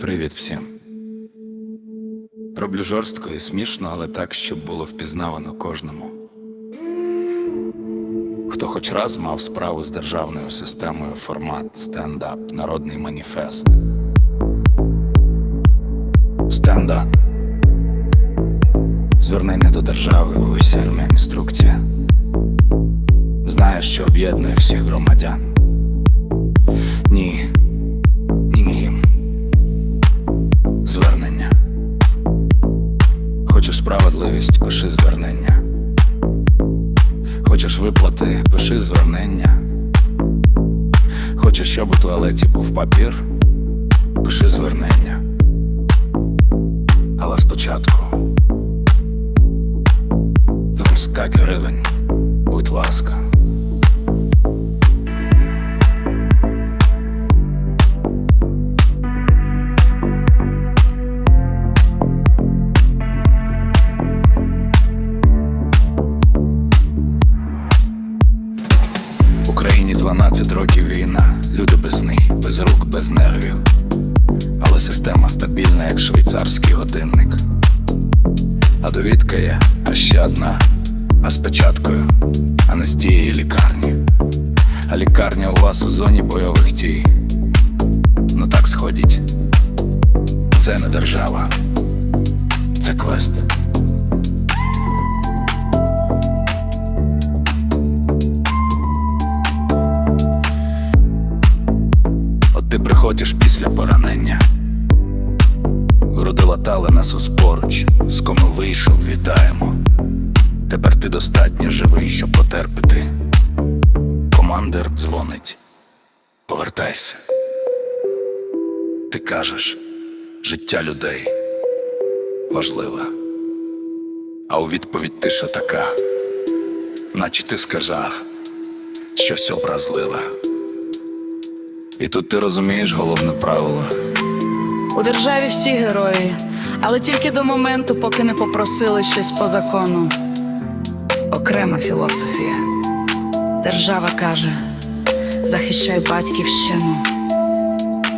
Привіт всім. Роблю жорстко і смішно, але так, щоб було впізнавано кожному. Хто хоч раз мав справу з державною системою формат стендап, народний маніфест. Стендап. Звернення до держави весільна інструкція. Знаєш, що об'єднує всіх громадян. Ні. Справедливість, пиши звернення. Хочеш виплати, пиши звернення. Хочеш, щоб у туалеті був папір, пиши звернення. Але спочатку. Скільки гривень, будь ласка. Зоні бойових дій. Ну так сходіть. Це не держава, це квест. От ти приходиш після поранення. Груди латали нас поруч, з кому вийшов, вітаємо. Тепер ти достатньо живий, щоб потерпіти. Командир дзвонить. Повертайся. Ти кажеш, життя людей важливе. А у відповідь тиша така, наче ти скажах щось образливе. І тут ти розумієш головне правило. У державі всі герої, але тільки до моменту, поки не попросили щось по закону. Окрема філософія. Держава каже: захищай батьківщину.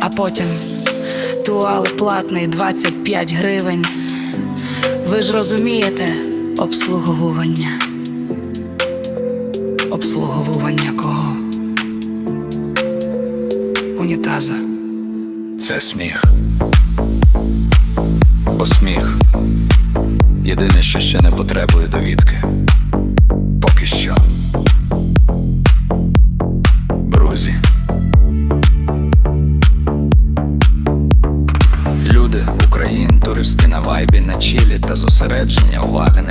А потім туали платний 25 гривень. Ви ж розумієте обслуговування. Обслуговування кого? Унітаза. Це сміх. Бо сміх. Єдине, що ще не потребує довідки. Поки що. Зосередження уваги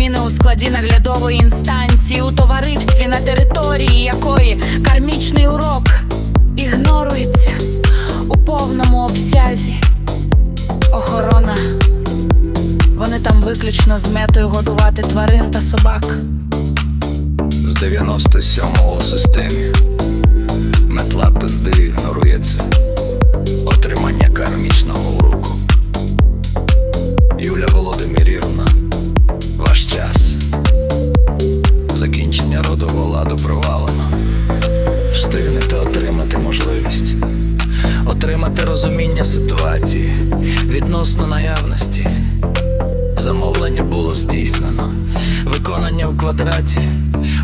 зміни у складі наглядової інстанції у товаристві на території якої кармічний урок ігнорується у повному обсязі. Охорона. Вони там виключно з метою годувати тварин та собак. З 97-го у системі. Метла пизди ігнорується. Отримання кармічного уроку. Юля Володимирівна. Отримати розуміння ситуації відносно наявності. Замовлення було здійснено. Виконання в квадраті,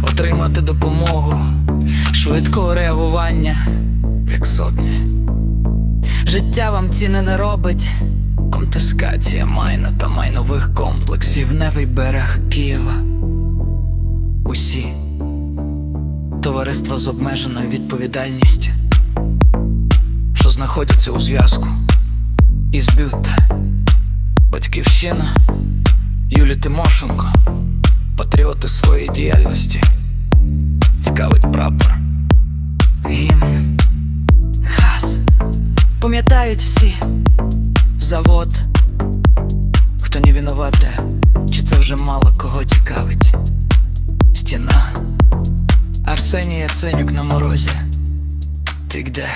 отримати допомогу, швидкого реагування, як сотні. Життя вам ціни не робить. Конфіскація майна та майнових комплексів, невий берег Києва. Усі товариства з обмеженою відповідальністю. Знаходяться у зв'язку із бюта. Батьківщина Юлі Тимошенко, патріоти своєї діяльності. Цікавить прапор. Гімн, газ. Пам'ятають всі завод. Хто не винуват визнавати, чи це вже мало кого цікавить. Стіна. Арсеній Яценюк на морозі. Ти де?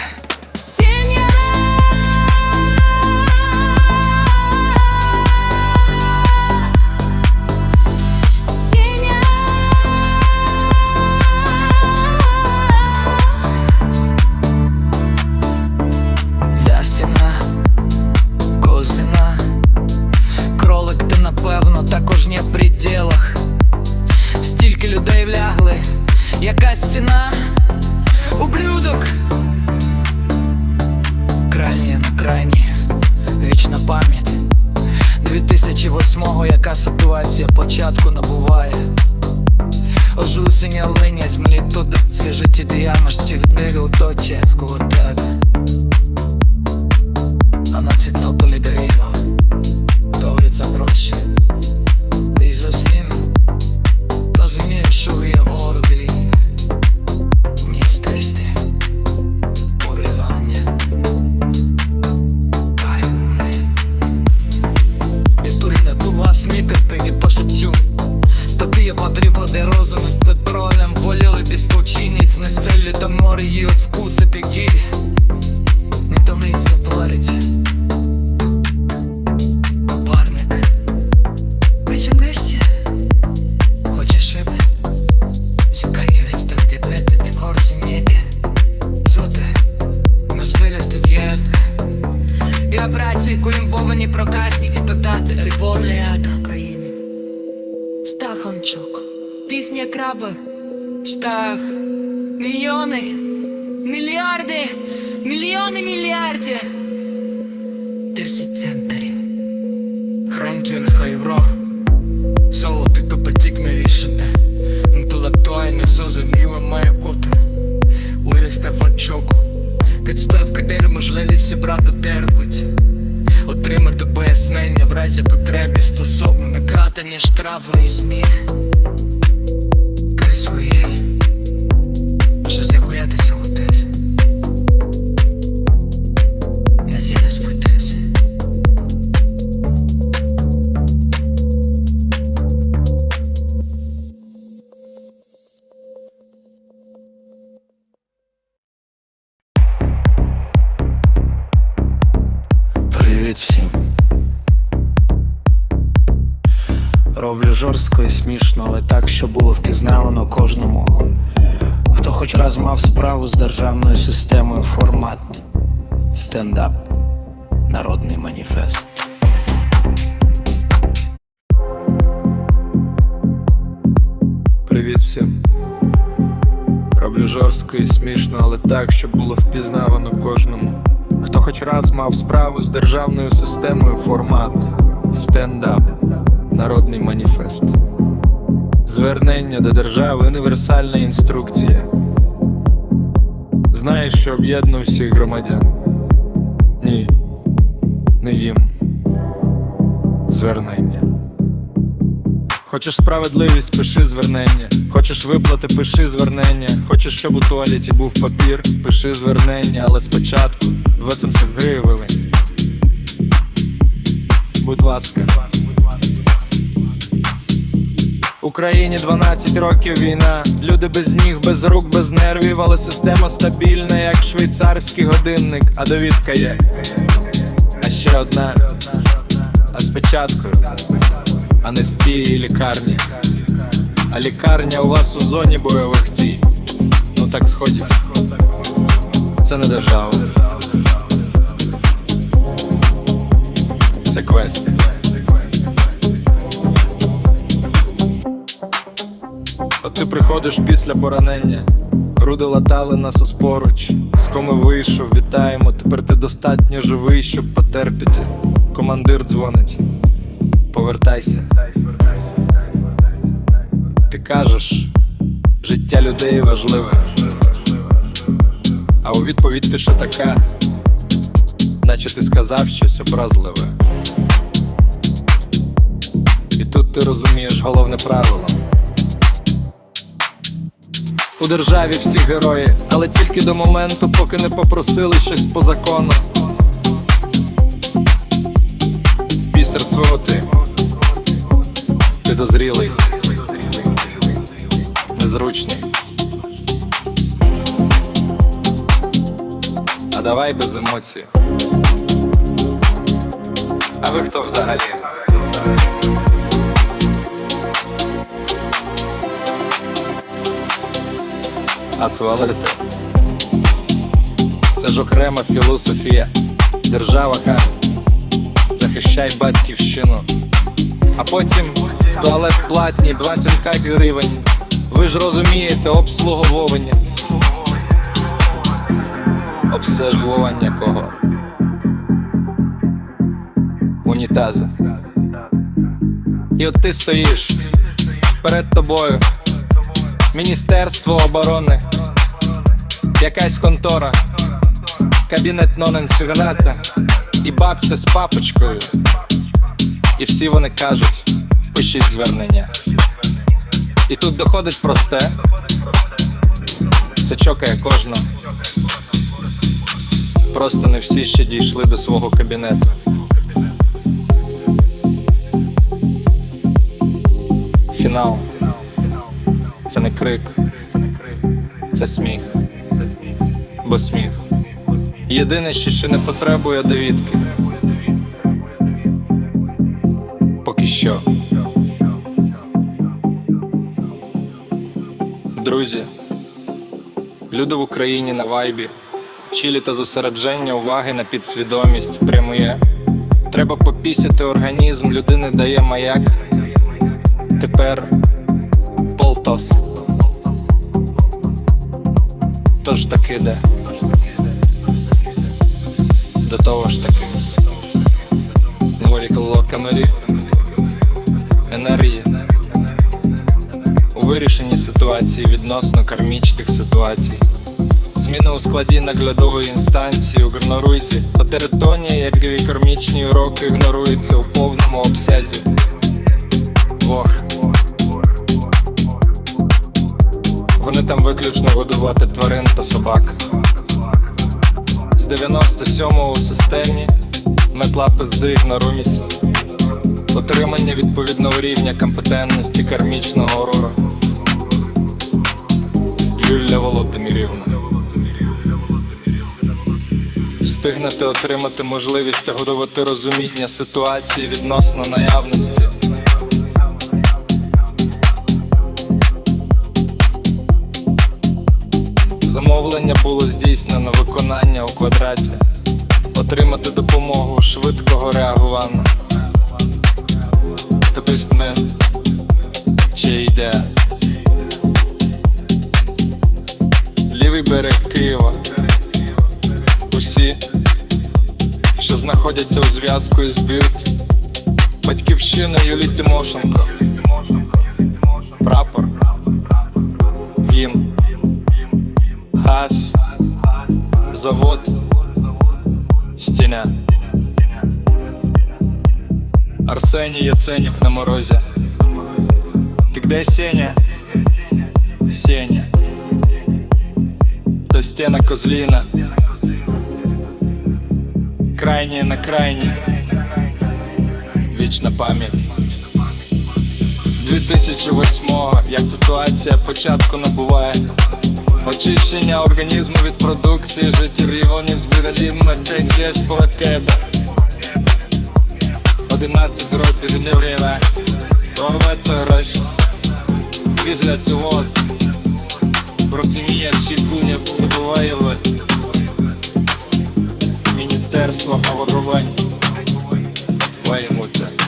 Початку набуває. Ожусення линя змлі туди, всі життєдіяльності відбігав то час коло тебе. Пісня краби. Штах. Мільйони. Мільярди. Мільйони мільярдів. Десять центнерів. Хранче нехай бро. Золотий то потік не рішене. Інтелектуальне зрозуміло має бути. Виріс Стефанчуку. Підставка де можливість зібрати терпить. Отримати пояснення в разі потреби стосовно накатані штрафи і змін. sweet. Роблю жорстко і смішно, але так, щоб було впізнавано кожному. Хто хоч раз мав справу з державною системою формат стендап, народний маніфест. Привіт всім. Роблю жорстко і смішно, але так, щоб було впізнавано кожному. Хто хоч раз мав справу з державною системою формат стендап, народний маніфест. Звернення до держави універсальна інструкція. Знаєш, що об'єднує всіх громадян? Ні, не їм. Звернення. Хочеш справедливість, пиши звернення. Хочеш виплати, пиши звернення. Хочеш, щоб у туалеті був папір, пиши звернення, але спочатку 20 гривень. Будь ласка. Україні 12 років війна. Люди без ніг, без рук, без нервів, але система стабільна, як швейцарський годинник, а довідка є. А ще одна. А спочатку а не з тієї лікарні. А лікарня у вас у зоні бойових дій. Ну так сходять. Це не держава. Це квест. Ти приходиш після поранення. Груди латали нас оспоруч. З коми вийшов, вітаємо. Тепер ти достатньо живий, щоб потерпіти. Командир дзвонить. Повертайся. Ти кажеш, життя людей важливе. А у відповідь ти ще така, наче ти сказав щось образливе. І тут ти розумієш головне правило. У державі всі герої, але тільки до моменту, поки не попросили щось по закону. Бісер цвоти, підозрілий, незручний. А давай без емоцій. А ви хто взагалі? А туалети? Це ж окрема філософія. Держава каже, захищай батьківщину. А потім туалет платний, 25 гривень. Ви ж розумієте, обслуговування. Обслуговування кого? Унітазу. І от ти стоїш перед тобою. Міністерство оборони, якась контора, кабінет ноненсігната і бабця з папочкою. І всі вони кажуть, пишіть звернення. І тут доходить просте, це чокає кожного. Просто не всі ще дійшли до свого кабінету. Фінал. Це не крик, це сміх. Бо сміх. Єдине, що ще не потребує довідки. Поки що. Друзі, люди в Україні на вайбі, чилі та зосередження уваги на підсвідомість прямує. Треба попісяти організм, людини дає маяк. Тепер полтос. Тож таки де. До того ж таки. Молекула камері. Енергії. У вирішенні ситуації відносно кармічних ситуацій. Зміни у складі наглядової інстанції у Грнорузі та територія, як і кармічні уроки ігноруються у повному обсязі. Вох. Там виключно годувати тварин та собак. З 97-го у системі метла пизди ігноруємося. Отримання відповідного рівня компетентності кармічного орора. Юлія Володимирівна. Встигнете отримати можливість годувати розуміння ситуації відносно наявності. Квадраті. Отримати допомогу швидкого реагування. Тобто не ще йде. Лівий берег Києва. Усі, що знаходяться у зв'язку із б'ют. Батьківщина Юлії Тимошенко. Прапор. Гімн. Завод. Стіня. Арсеній Яценюк на морозі. Ти де Сеня? Сеня. То стена Козліна. Крайні на крайні. Вічна пам'ять. 2008-го, як ситуація початку набуває. Очищення організму від продукції життєрівність віддаліна честь по тебе. 11 років не время. Роветься гроші Після цього чи буня побуває Міністерство оборудовання Ваймуте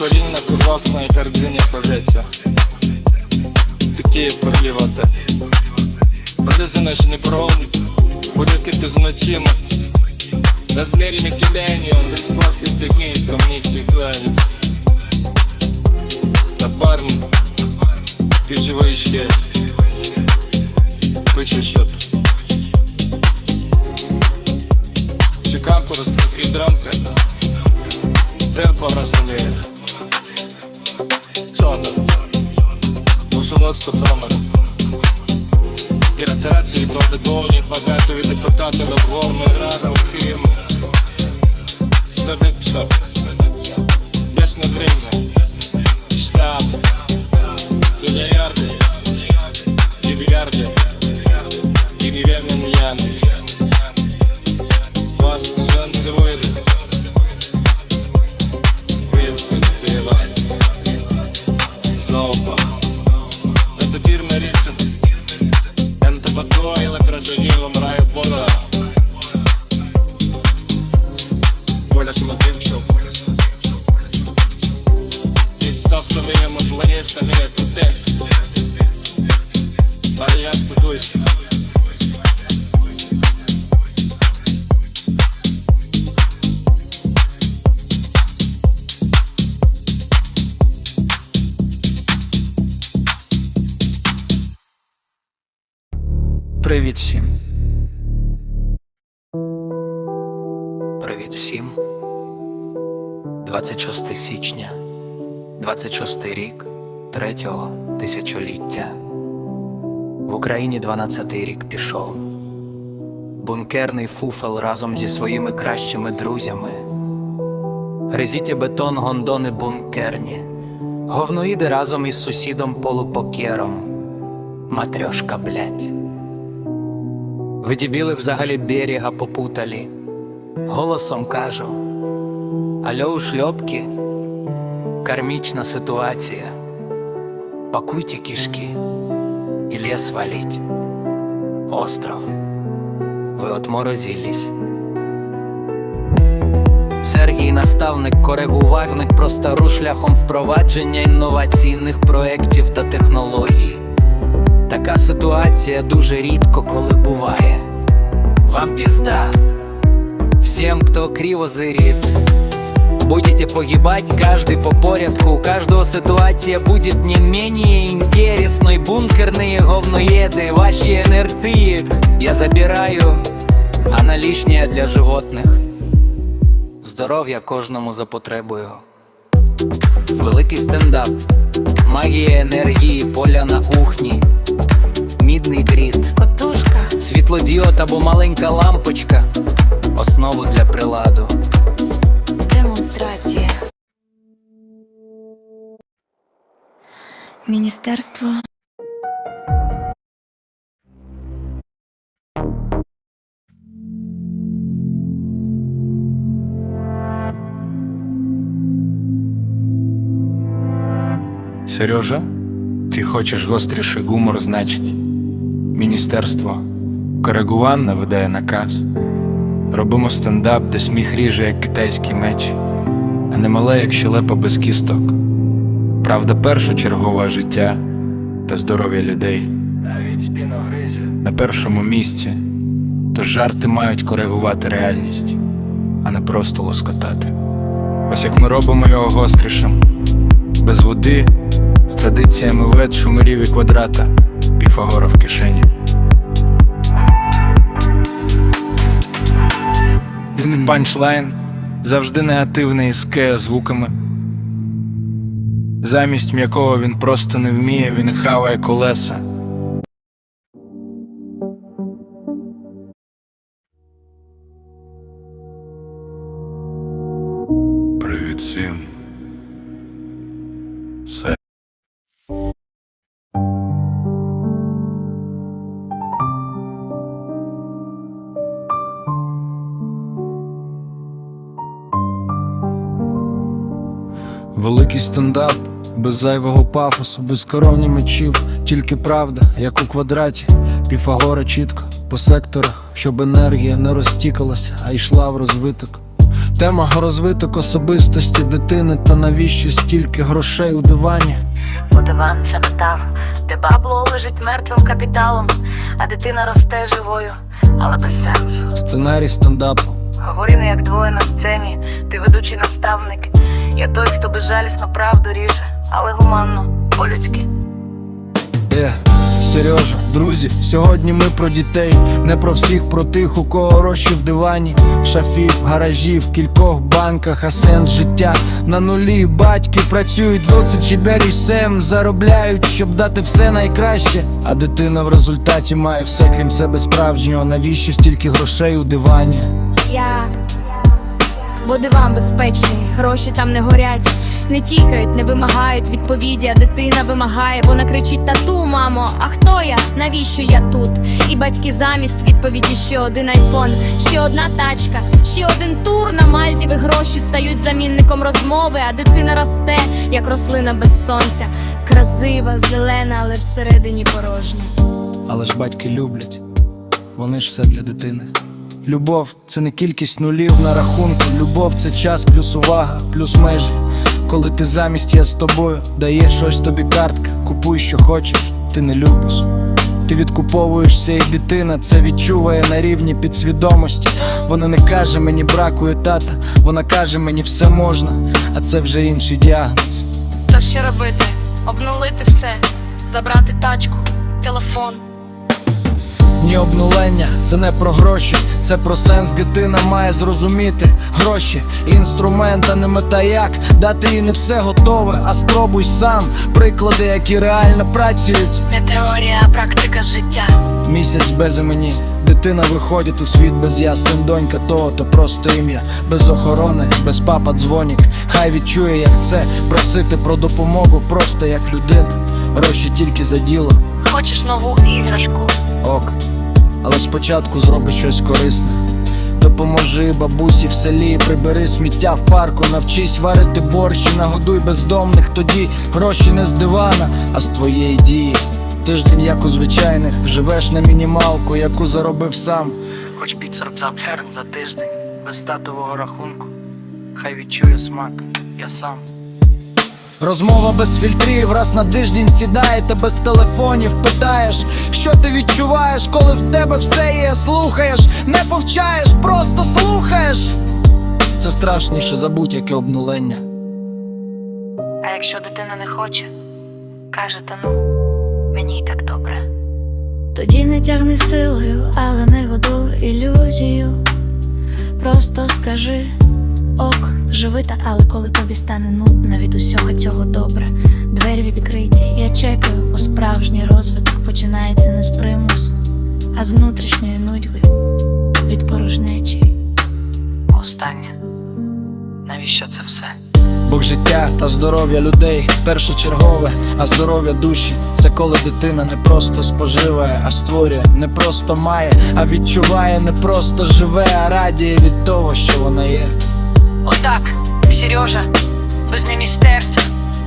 Прикорінна курвасна і гординя повітря Такі продлівати Подизано ж не проводить Будете ти значимость Размерами кидания он способ такие ко мне чеканец Да парни Ты живой еще Пычу счет Чекам просто драмка Темпо розумієш Чорно Мусолоцько томер Іритації доведені багато депутати обгорної ради у Києві Славик гривень, штаб, мільярди, мільярди, 26 рік третього тисячоліття. В Україні 12 рік пішов. Бункерний фуфел разом зі своїми кращими друзями. Гризіті бетон гондони бункерні. Говноїди разом із сусідом полупокером. Матрьошка, блять. Ви дебіли взагалі берега попутали. Голосом кажу. Алло, ушльопки. Кармічна ситуація. Пакуйте кишки і лес валить. Остров. Ви отморозились. Сергій наставник коригувальник про стару шляхом впровадження інноваційних проєктів та технологій. Така ситуація дуже рідко коли буває. Вам пизда. Всем, кто криво зырит. Будете погибать каждый по порядку У каждого ситуация будет не менее интересной Бункерные говноеды, ваши НРТ Я забираю, а на лишнее для животних Здоров'я кожному за потребою Великий стендап Магія енергії, поля на кухні Мідний дріт Котушка, Світлодіод або маленька лампочка Основу для приладу демонстрація. Міністерство Сережа, ти хочеш гостріший гумор, значить. Міністерство коригуванне видає наказ. Робимо стендап, де сміх ріже, як китайський меч, а не мале, як щелепа без кісток. Правда, першочергове життя та здоров'я людей. На першому місці, тож жарти мають коригувати реальність, а не просто лоскотати. Ось як ми робимо його гострішим, без води, з традиціями вет, шумерів і квадрата, піфагора в кишені. Панчлайн завжди негативне і ке звуками. Замість м'якого він просто не вміє, він хаває колеса. Стендап, без зайвого пафосу, без коронні мечів, тільки правда, як у квадраті, піфагора чітко по секторах, щоб енергія не розтікалася, а йшла в розвиток. Тема розвиток особистості дитини та навіщо стільки грошей у дивані. Бо диван це не там, де бабло лежить мертвим капіталом, а дитина росте живою, але без сенсу. Сценарій стендапу. Говори не як двоє на сцені, ти ведучий наставник. Я той, хто безжалісно правду ріже, але гуманно, по-людськи. Е, Сережа, друзі, сьогодні ми про дітей, не про всіх, про тих, у кого гроші в дивані, в шафі, в гаражі, в кількох банках, а сенс життя на нулі. Батьки працюють 24-7, заробляють, щоб дати все найкраще. А дитина в результаті має все, крім себе справжнього. Навіщо стільки грошей у дивані? Я бо диван безпечний, гроші там не горять. не тікають, не вимагають відповіді, а дитина вимагає. Вона кричить: Тату, мамо, а хто я? Навіщо я тут? І батьки замість відповіді ще один айфон, ще одна тачка, ще один тур на Мальдіви гроші стають замінником розмови, а дитина росте, як рослина без сонця. Красива, зелена, але всередині порожня. Але ж батьки люблять, вони ж все для дитини. Любов це не кількість нулів на рахунку. Любов це час плюс увага, плюс межі. Коли ти замість я з тобою даєш щось тобі картка, купуй, що хочеш, ти не любиш. Ти відкуповуєшся, і дитина це відчуває на рівні підсвідомості. Вона не каже мені бракує тата, вона каже мені все можна, а це вже інший діагноз. Та що робити? Обнулити все, забрати тачку, телефон. Ні обнулення, це не про гроші, це про сенс дитина має зрозуміти. Гроші, інструмент, а не мета як дати їй не все готове, а спробуй сам приклади, які реально працюють. Не теорія, а практика життя. Місяць без імені, дитина виходить у світ без я, син, донька того, то просто ім'я, без охорони, без папа дзвонік. Хай відчує, як це просити про допомогу, просто як людина. Гроші тільки за діло. Хочеш нову іграшку? Ок, але спочатку зроби щось корисне. Допоможи бабусі в селі, прибери сміття в парку, навчись варити борщ і нагодуй бездомних. Тоді гроші не з дивана, а з твоєї дії. Тиждень, як у звичайних, живеш на мінімалку, яку заробив сам. Хоч під 40 герн за тиждень, без татового рахунку. Хай відчує смак, я сам. Розмова без фільтрів, раз на тиждень сідаєте без телефонів, питаєш, що ти відчуваєш, коли в тебе все є, слухаєш, не повчаєш, просто слухаєш. Це страшніше за будь-яке обнулення. А якщо дитина не хоче, каже, та ну, мені і так добре. Тоді не тягни силою, але не годуй ілюзію. Просто скажи ок, живи та, але коли тобі стане нудно від усього цього добре. Двері відкриті, я чекаю, бо справжній розвиток починається не з примусу, а з внутрішньої нудьги від порожнечі. Останнє. Навіщо це все? Бог життя та здоров'я людей першочергове, а здоров'я душі це коли дитина не просто споживає, а створює, не просто має, а відчуває, не просто живе, а радіє від того, що вона є. Отак, Сережа, без міністерства,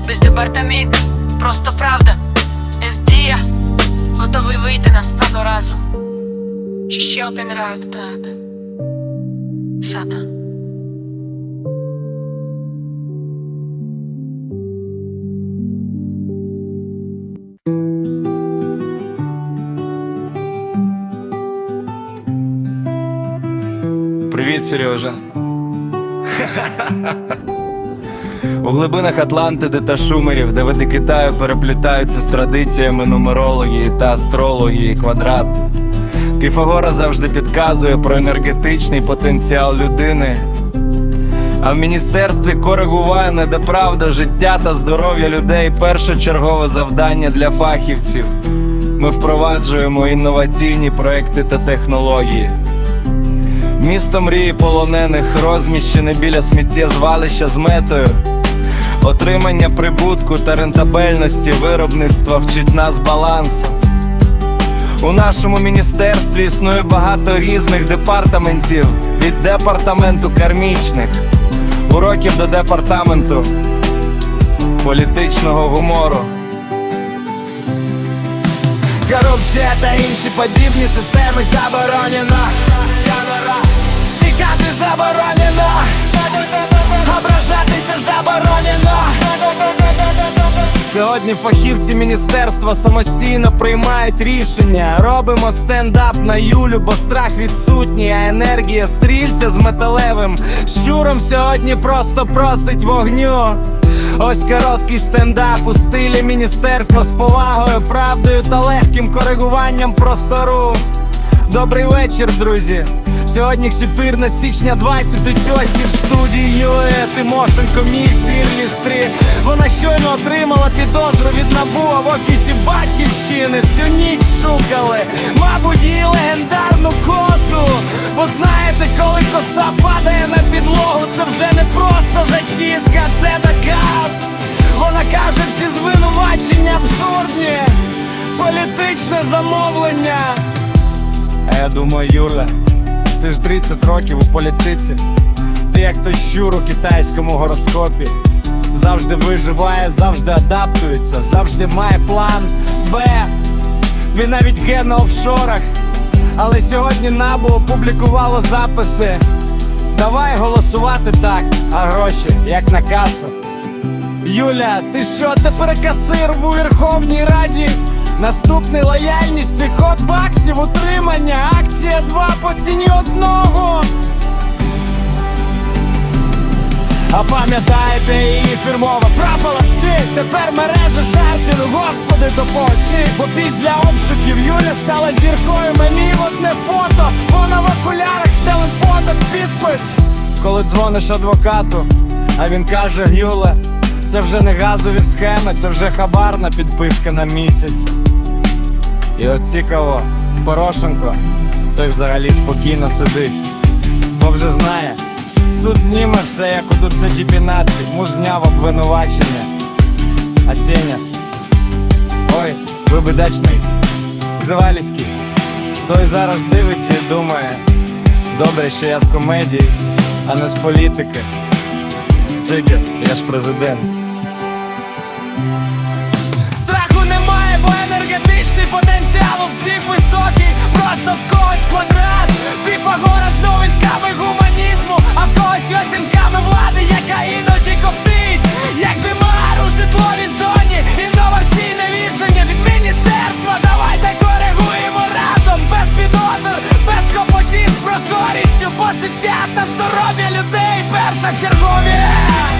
без департаменту, просто правда. Дія готовий вийти на сцену разом. Ще один до тебе. Сада. Привіт, Сережа. У глибинах Атлантиди та Шумерів, де види Китаю переплітаються з традиціями нумерології та астрології квадрат. Піфагора завжди підказує про енергетичний потенціал людини. А в міністерстві коригування, де правда, життя та здоров'я людей першочергове завдання для фахівців. Ми впроваджуємо інноваційні проекти та технології. Місто мрії полонених розміщене біля сміттєзвалища з метою. Отримання прибутку та рентабельності виробництва вчить нас балансу. У нашому міністерстві існує багато різних департаментів від департаменту кармічних, уроків до департаменту політичного гумору. Корупція та інші подібні системи заборонено. Тікати заборонено. Ображатися заборонено. Сьогодні фахівці міністерства самостійно приймають рішення. Робимо стендап на Юлю, бо страх відсутній, а енергія стрільця з металевим щуром сьогодні просто просить вогню. Ось короткий стендап у стилі міністерства з повагою, правдою та легким коригуванням простору. Добрий вечір, друзі. Сьогодні 14 січня 20 27 в студію, ЮЕ Тимошенко, мій сірлістри. Вона щойно отримала підозру від набу а в офісі батьківщини. Всю ніч шукали, мабуть, її легендарну косу. Бо знаєте, коли коса падає на підлогу, це вже не просто зачіска, це наказ. Вона каже, всі звинувачення абсурдні, політичне замовлення думаю, Юля, ти ж 30 років у політиці. Ти як той щур у китайському гороскопі. Завжди виживає, завжди адаптується, завжди має план Б. Він навіть ге на офшорах. Але сьогодні набу опублікувало записи. Давай голосувати так, а гроші як на касу. Юля, ти що тепер касир у Верховній Раді? Наступний лояльність, підход баксів, утримання, акція 2 по ціні одного. А пам'ятаєте її фірмова прапала всіх Тепер мережа жартів, господи, допоці Бо після обшуків Юля стала зіркою. Мені одне фото, вона в окулярах з телефоном підпис. Коли дзвониш адвокату, а він каже Юля Це вже не газові схеми, це вже хабарна підписка на місяць. І от цікаво, Порошенко, той взагалі спокійно сидить. Бо вже знає, суд зніме все, як у Дуцеті 15 Муж обвинувачення. А Ой, ви Заваліський Той зараз дивиться і думає Добре, що я з комедії, а не з політики. Чики, я ж президент Страху немає, бо енергетичний потенціал у всіх високий, просто в когось квадрат. Піфагора з новинками гуманізму, а в когось осінками влади, яка іноді коптить, як димар у житловій зоні, інноваційне рішення від міністерства. Давайте коригуємо разом, без підозр, без копоті з прозорістю, бо життя та здоров'я людей перша чергові.